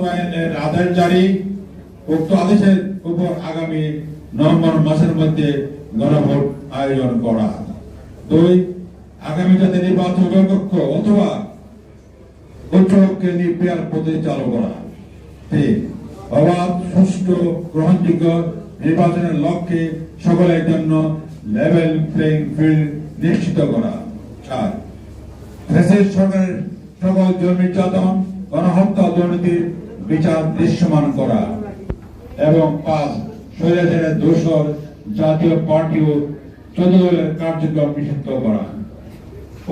বাস্তবায়নের আদেশ জারি। উক্ত আদেশের উপর আগামী নভেম্বর মাসের মধ্যে গণভোট আয়োজন করা দুই, আগামী নির্বাচন কক্ষ অথবা উচ্চকক্ষে নির্বিয়ার চালু করা তিন, অবাধ, সুষ্ঠু, গ্রহণযোগ্য নির্বাচনের লক্ষ্যে সকলের জন্য লেভেল প্লেইং ফিল্ড নিশ্চিত করা চার, দেশের সরকারের সকল জমি নির্যাতন গণহত্যা দুর্নীতির বিচার দৃশ্যমান করা এবং পাঁচ, স্বৈরাচারের দোষর জাতীয় পার্টি ও চোদ্দ দলের কার্যক্রম নিষিদ্ধ করা।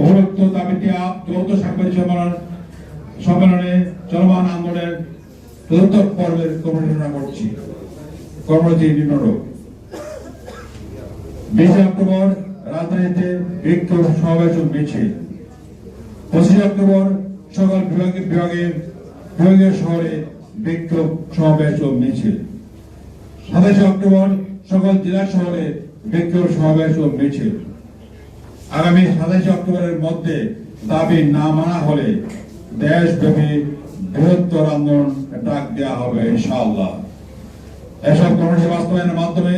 উপরোক্ত দাবিতে চৌদ্দ সাংবাদিক সম্মেলন সম্মেলনে চলমান আন্দোলনের চতুর্থ পর্বের কর্মসূচনা করছি। কর্মসূচি নিম্নরূপ বিশে অক্টোবর রাজধানীতে বিক্ষোভ সমাবেশ মিছিল। পঁচিশে অক্টোবর সকল বিভাগে বিভাগে বিভাগীয় শহরে বিক্ষোভ, সমাবেশ ও মিছিল। সাতাশে অক্টোবর সকল জেলা শহরে বিক্ষোভ, সমাবেশ ও মিছিল। আগামী সাতাশে অক্টোবরের মধ্যে দাবি না মানা হলে দেশব্যাপী বৃহত্তর আন্দোলন ডাক দেওয়া হবে, ইনশাআল্লাহ। এসব কর্মসূচি বাস্তবায়নের মাধ্যমে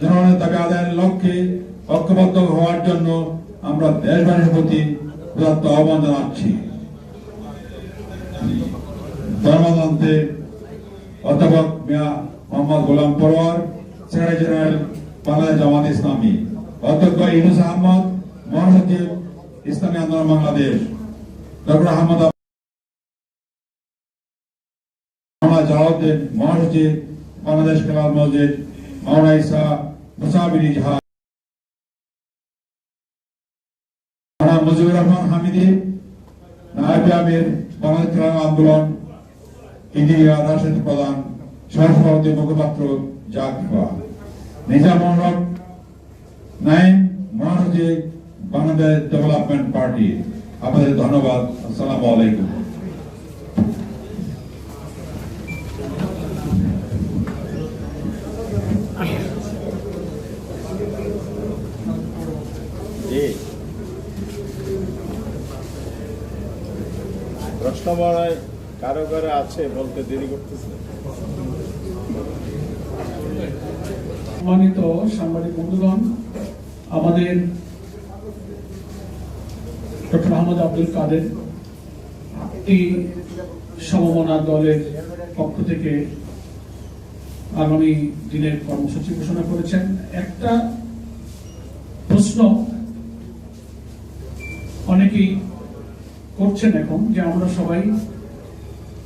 জনগণের দাবি আদায়ের লক্ষ্যে ঐক্যবদ্ধ হওয়ার জন্য আমরা দেশবাসীর প্রতি আহ্বান জানাচ্ছি। ধর্মতন্ত্রে অধ্যাপক মিয়া মোহাম্মদ গোলাম পরোয়ার, সেক্রেটারি জেনারেল বাংলাদেশ জামাত ইসলামী। অধ্যক্ষ ইউনুস আহমদ মহাসচিব ইসলামী আন্দোলন বাংলাদেশ। ডক্টর আহমদ মহাসচিব বাংলাদেশ খেলার মসজিদ মাওনা ইসা ইজহার মাওলানা মুজিবুর রহমান হামিদি আমির, বাংলাদেশ খেলার আন্দোলন ইন্ডিয়া রাজনীতি প্রধান সহসভাপতি মুখপাত্র জাকফা নিজামুল হক নাইম মহাসচিব বাংলাদেশ ডেভেলপমেন্ট পার্টি। আপনাদের ধন্যবাদ। আসসালামু আলাইকুম। প্রশ্ন কারও কারও আছে বলতে দেরি করতেছে। সম্মানিত সাংবাদিক বন্ধুগণ, আমাদের ডক্টর মোহাম্মদ আব্দুল কাদের একটি সমমনা দলের পক্ষ থেকে আগামী দিনের কর্মসূচি ঘোষণা করেছেন। একটা প্রশ্ন অনেকেই করছেন এখন যে আমরা সবাই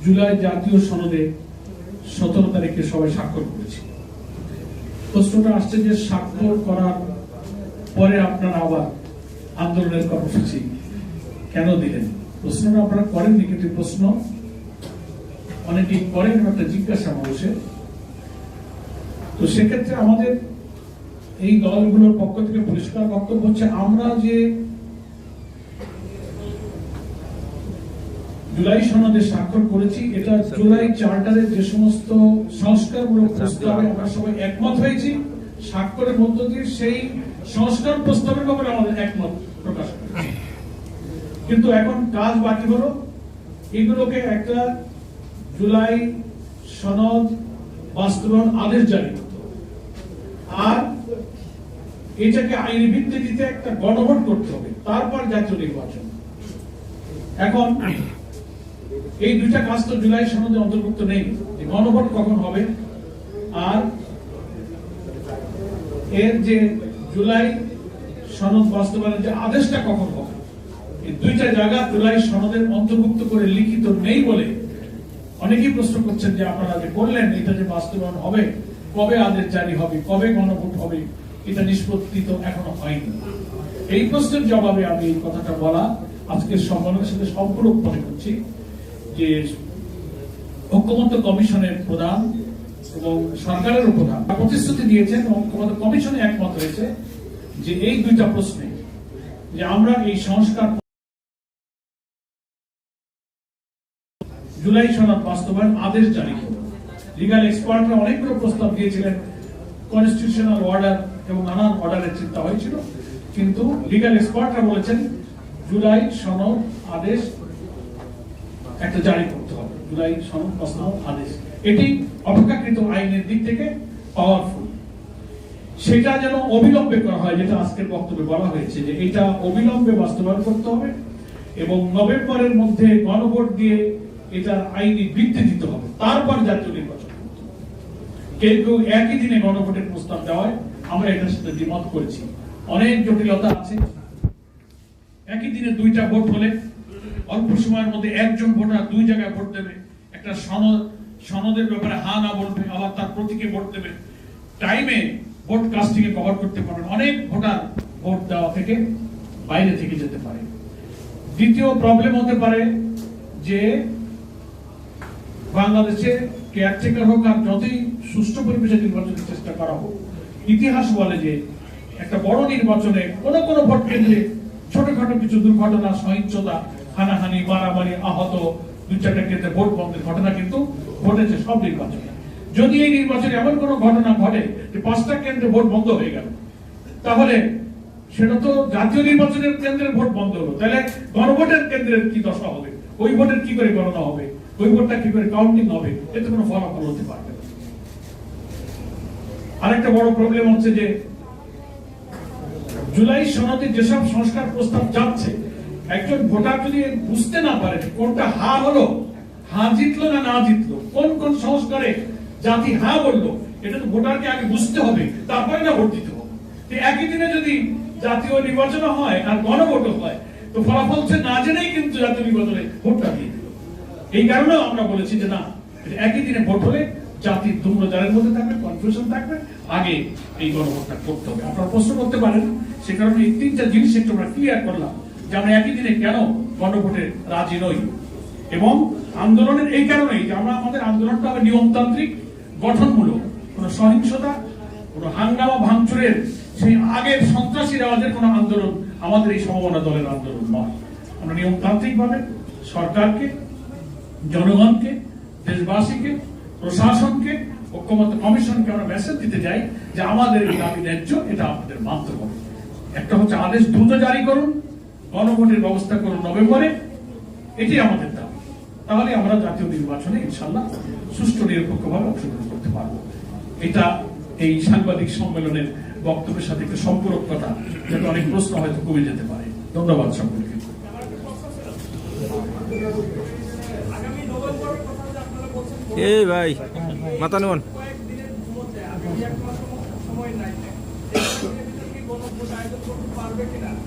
জুলাই জাতীয় সনদে সতেরো তারিখে সবাই স্বাক্ষর করেছি। প্রশ্নটা আসছে যে স্বাক্ষর করার পরে আপনারা আবার আন্দোলনের কর্মসূচি কেন দিলেন? প্রশ্নটা আপনারা করেননি কিন্তু প্রশ্ন অনেকেই করেন একটা জিজ্ঞাসা মানুষের। তো সেক্ষেত্রে আমাদের এই দলগুলোর পক্ষ থেকে পরিষ্কার বক্তব্য হচ্ছে, আমরা যে জুলাই সনদে স্বাক্ষর করেছি। এটা জুলাই চার্টারের যে সমস্ত সংস্কারমূলক প্রস্তাবে আমরা সবাই একমত হয়েছি। স্বাক্ষরের মধ্য দিয়ে সেই সংস্কার প্রস্তাবের ব্যাপারে আমাদের একমত প্রকাশ করেছি কিন্তু এখন কাজ বাকি হলো। এগুলোকে একটা জুলাই সনদ বাস্তবায়ন আদেশ জারি করতে আর এটাকে আইনি ভিত্তিতে একটা গণভোট করতে হবে। তারপর জাতীয় নির্বাচন। এখন এই দুইটা কাজ তো জুলাই সনদে অন্তর্ভুক্ত নেই। গণভোট কখন হবে আর এর যে জুলাই সনদ বাস্তবায়নের যে আদেশটা কখন হবে, এই দুইটা জায়গা জুলাই সনদের অন্তর্ভুক্ত করে লিখিত নেই বলে অনেকেই প্রশ্ন করছেন যে আপনারা যে করলেন এটা যে বাস্তবায়ন হবে, কবে আদেশ জারি হবে, কবে গণভোট হবে, এটা নিষ্পত্তি তো এখনও হয়নি। এই প্রশ্নের জবাবে আমি এই কথাটা বলা আজকের সম্মেলনের সাথে সম্পূর্ণ মনে করছি যে ঐক্যমত্য কমিশনের প্রধান এবং সরকারের প্রধান প্রতিশ্রুতি দিয়েছেন এবং ঐক্যমত্য একমত হয়েছে যে এই দুইটা প্রশ্নে যে আমরা এই সংস্কার জুলাই সনদ বাস্তবায়ন আদেশ জারি করব। লিগাল এক্সপার্টরা অনেকগুলো প্রস্তাব দিয়েছিলেন কনস্টিটিউশনাল অর্ডার এবং নানান অর্ডারের চিন্তা হয়েছিল। কিন্তু লিগাল এক্সপার্টরা বলেছেন, জুলাই সনদ আদেশ একটা জারি করতে হবে। জুলাই সনদ প্রস্তাব আদেশ। এটি অপেক্ষাকৃত আইনের দিক থেকে পাওয়ারফুল সেটা যেন অবিলম্বে করা হয়, যেটা আজকের বক্তব্যে বলা হয়েছে যে এটা অবিলম্বে বাস্তবায়ন করতে হবে এবং নভেম্বরের মধ্যে গণভোট দিয়ে এটার আইনি বৃদ্ধি দিতে হবে। তারপর জাতীয় নির্বাচন হবে। কেউ কেউ একই দিনে গণভোটের প্রস্তাব দেওয়ায় আমরা এটার সাথে দ্বিমত করেছি। অনেক জটিলতা আছে। একই দিনে দুইটা ভোট হলে অল্প সময়ের মধ্যে একজন ভোটার দুই জায়গায় ভোট দেবে। একটা সনদ, সনদের ব্যাপারে হা না বলবে, আবার তার প্রতীকে ভোট দেবে। টাইমে ভোট কাস্টিং এ কভার করতে পারবেন। অনেক ভোটার ভোট দেওয়া থেকে বাইরে থেকে যেতে পারে। দ্বিতীয় প্রবলেম হতে পারে যে বাংলাদেশে কেয়ারটেকার হোক আর যতই সুষ্ঠু পরিবেশে নির্বাচনের চেষ্টা করা হোক, ইতিহাস বলে যে একটা বড় নির্বাচনে কোনো কোনো ভোট কেন্দ্রে ছোটখাটো কিছু দুর্ঘটনা, সহিংসতা হানাহানি, মারামারি, আহত দু চারটা কেন্দ্রে ভোট বন্ধের ঘটনা কিন্তু ঘটেছে, সব নির্বাচনে। যদি এই নির্বাচনে এমন কোনো ঘটনা ঘটে যে পাঁচটা কেন্দ্রে ভোট বন্ধ হয়ে গেল, তাহলে সেটা তো জাতীয় নির্বাচনের কেন্দ্রের ভোট বন্ধ হলো। তাহলে গণভোটের কেন্দ্রের কি দশা হবে? ওই ভোটের কি করে গণনা হবে? ওই ভোটটা কি করে কাউন্টিং হবে? এতে কোনো ফলাফল হতে পারবে না। আরেকটা বড় প্রবলেম হচ্ছে যে জুলাই সনদে যেসব সংস্কার প্রস্তাব যাচ্ছে একজন ভোটার যদি বুঝতে না পারে কোনটা হা হলো, হা জিতলো না না জিতলো, কোন কোন সংস্কারে জাতি হা বলল, এটা তো ভোটারকে আগে বুঝতে হবে, তারপরে না ভোট দিতে হবে। একই দিনে যদি জাতীয় নির্বাচন হয় আর গণভোটও হয়, তো ফলাফল সে না জেনেই কিন্তু জাতীয় নির্বাচনে ভোটটা দিয়ে দিল। এই কারণেও আমরা বলেছি যে না একই দিনে ভোট হলে জাতির দুম্রজারের মধ্যে থাকবে কনফিউশন থাকবে, আগে এই গণভোটটা করতে হবে। আপনারা প্রশ্ন করতে পারেন, সে কারণে এই তিনটা জিনিস একটু আমরা ক্লিয়ার করলাম। যে আমরা একই দিনে কেন গণভোটে রাজি নই? এবং আন্দোলনের এই কারণেই যে আমরা আমাদের আন্দোলনটা হবে নিয়মতান্ত্রিক, গঠনমূলক। কোনো সহিংসতা, কোনো হাঙ্গামা ভাঙচুরের সেই আগের সন্ত্রাসী রাজের কোনো আন্দোলন আমাদের এই সমমনা দলের আন্দোলন নয়। আমরা নিয়মতান্ত্রিক ভাবে সরকারকে, জনগণকে, দেশবাসীকে, প্রশাসনকে, ঐক্যমত্য কমিশনকে আমরা মেসেজ দিতে চাই যে আমাদের দাবি ন্যায্য, এটা আপনাদের মানতে একটা হচ্ছে আদেশ দ্রুত জারি করুন গণভোটের ব্যবস্থা করুন নভেম্বরে এটি আমাদের দাবি। তাহলে আমরা জাতীয় নির্বাচনে ইনশাল্লাহ সুষ্ঠু নিরপেক্ষভাবে অংশগ্রহণ করতে পারব। এটা এই সাংবাদিক সম্মেলনের বক্তব্যের সাথে একটু সম্পর্কতা যাতে অনেক প্রশ্ন হয়তো কমে যেতে পারে। ধন্যবাদ সকলকে। এই ভাই মাথা নেমন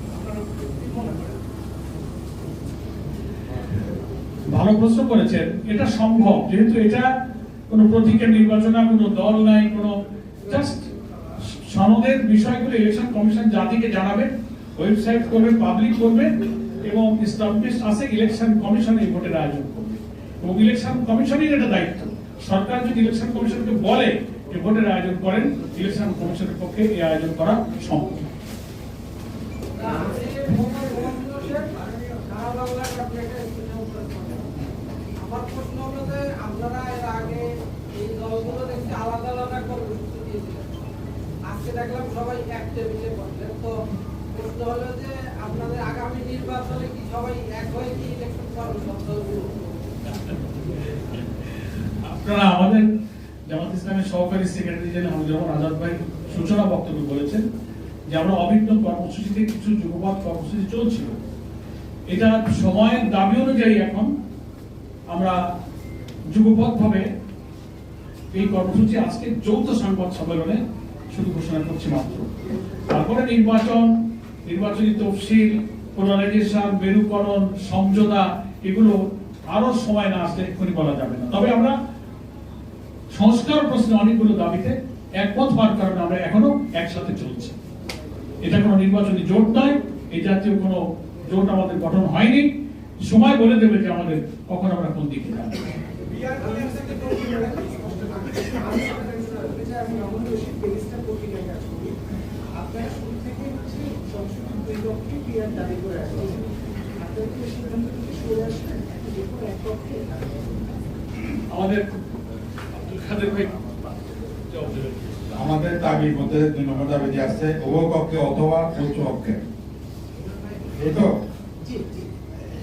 ভালো প্রশ্ন করেছেন। এটা সম্ভব, যেহেতু এটা কোনো প্রতীকের নির্বাচন না, কোনো দল নাই, কোনো জাস্ট সনদের বিষয়গুলো ইলেকশন কমিশন জাতিকে জানাবে ওয়েবসাইট করবে পাবলিক করবে, এবং স্টাবলিশ আছে ইলেকশন কমিশন এই ভোটের আয়োজন করবে। এবং ইলেকশন কমিশনের এটা দায়িত্ব। সরকার যদি ইলেকশন কমিশনকে বলে যে ভোটের আয়োজন করেন ইলেকশন কমিশনের পক্ষে এই আয়োজন করা সম্ভব। আমার প্রশ্ন হলো যে আপনারা এর আগে এই দলগুলো দেখছি আলাদা আলাদা কর্মসূচি দিয়েছিলেন আজকে দেখলাম সবাই এক টেবিলে বসলেন। তো প্রশ্ন হলো যে আপনাদের আগামী নির্বাচনে কি সবাই এক হয়ে কি ইলেকশন করবেন দলগুলো? আপনারা আমাদের জামাত ইসলামের সহকারী সেক্রেটারি জেনারেল যেমন আজাদ ভাই সূচনা বক্তব্য বলেছেন যে আমরা অভিন্ন কর্মসূচিতে কিছু যুগপৎ কর্মসূচি চলছিল। এটা সময়ের দাবি অনুযায়ী এখন আমরা যুগপৎ ভাবে এই কর্মসূচি আজকে যৌথ সংবাদ সম্মেলনে শুধু ঘোষণা করছি মাত্র। তারপরে নির্বাচন, নির্বাচনী তফসিল পোলারাইজেশন মেরুকরণ, সমঝোতা, এগুলো আরও সময় না আসলে এক্ষুনি বলা যাবে না। তবে আমরা সংস্কার প্রশ্নে অনেকগুলো দাবিতে একমত হওয়ার কারণে আমরা এখনও একসাথে চলছি। এটা কোনো নির্বাচনী জোট নয়, এই জাতীয় কোনো জোট আমাদের গঠন হয়নি। সময় বলে দেবে যে আমাদের কখন আমরা কোন দিকে যাব। আমাদের আব্দুল খাদের ভাই জবাব দেবেন। আমাদের দাবির মধ্যে দুই নম্বর দাবি যে আছে উভয় অথবা উচ্চ এই তো?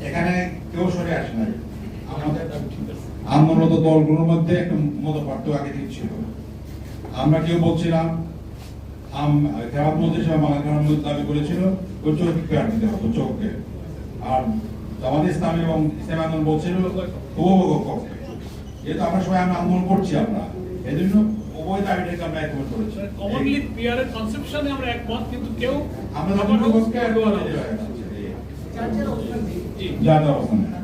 এখানে কেউ সরে আসে নাই। আমাদের আন্দোলনত দলগুলোর মধ্যে একটা মত পার্থক্য আগে থেকে ছিল। আমরা কেউ বলছিলাম আম- খেলাফ মন্ত্রী সাহেব মালা খান মন্ত্রী দাবি করেছিল উচ্চকে প্রার্থী দেওয়া উচ্চকে আর জামাত ইসলাম এবং ইসলাম আন্দোলন বলছিল উপভোগকে যেহেতু আমরা সবাই আমরা আন্দোলন করছি আমরা। এই জন্য উভয় দাবিটাকে আমরা একমত করেছি। কমনলি পিয়ার এর কনসেপশনে আমরা একমত কিন্তু কেউ আমরা দাবি করতে একমত অবস্থানে